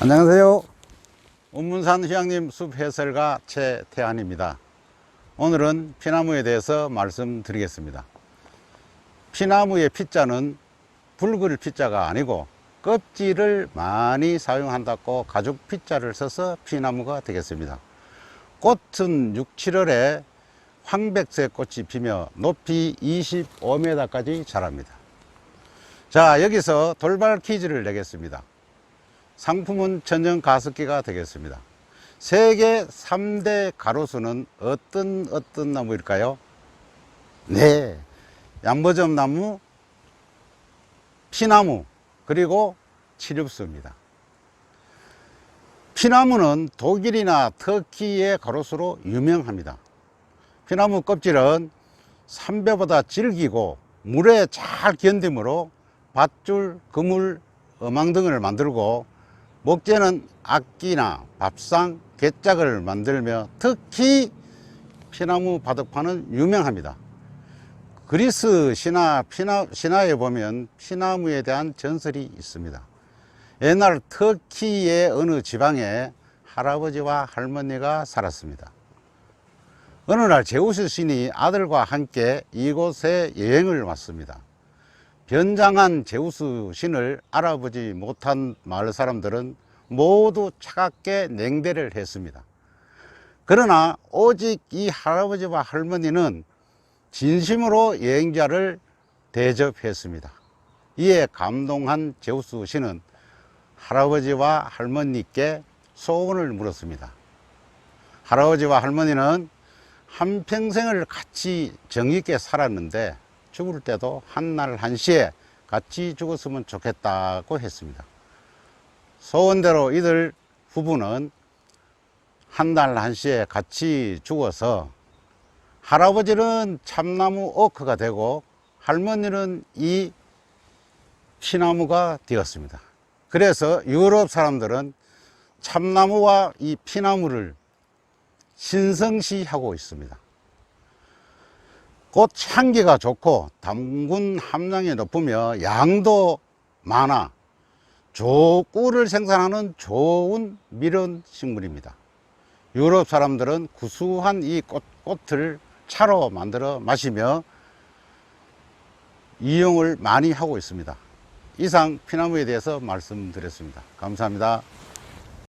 안녕하세요. 운문산 휴양림 숲 해설가 최태한입니다. 오늘은 피나무에 대해서 말씀드리겠습니다. 피나무의 피자는 붉을 피자가 아니고 껍질을 많이 사용한다고 가죽 피자를 써서 피나무가 되겠습니다. 꽃은 6, 7월에 황백색 꽃이 피며 높이 25m까지 자랍니다. 자, 여기서 돌발 퀴즈를 내겠습니다. 상품은 천연 가습기가 되겠습니다. 세계 3대 가로수는 어떤 어떤 나무일까요? 네. 양보점 나무, 피나무, 그리고 치릅수입니다. 피나무는 독일이나 터키의 가로수로 유명합니다. 피나무 껍질은 삼배보다 질기고 물에 잘 견디므로 밧줄, 그물, 어망 등을 만들고 목재는 악기나 밥상, 괴짝을 만들며 특히 피나무 바둑판은 유명합니다. 그리스 신화, 피나, 신화에 보면 피나무에 대한 전설이 있습니다. 옛날 터키의 어느 지방에 할아버지와 할머니가 살았습니다. 어느 날 제우스 신이 아들과 함께 이곳에 여행을 왔습니다. 변장한 제우스 신을 알아보지 못한 마을 사람들은 모두 차갑게 냉대를 했습니다. 그러나 오직 이 할아버지와 할머니는 진심으로 여행자를 대접했습니다. 이에 감동한 제우스 신은 할아버지와 할머니께 소원을 물었습니다. 할아버지와 할머니는 한평생을 같이 정있게 살았는데 죽을 때도 한날 한시에 같이 죽었으면 좋겠다고 했습니다. 소원대로 이들 부부는 한날 한시에 같이 죽어서 할아버지는 참나무 오크가 되고 할머니는 이 피나무가 되었습니다. 그래서 유럽 사람들은 참나무와 이 피나무를 신성시하고 있습니다. 꽃 향기가 좋고 담근 함량이 높으며 양도 많아 조 꿀을 생산하는 좋은 밀원 식물입니다. 유럽 사람들은 구수한 이 꽃, 꽃을 차로 만들어 마시며 이용을 많이 하고 있습니다. 이상 피나무에 대해서 말씀드렸습니다. 감사합니다.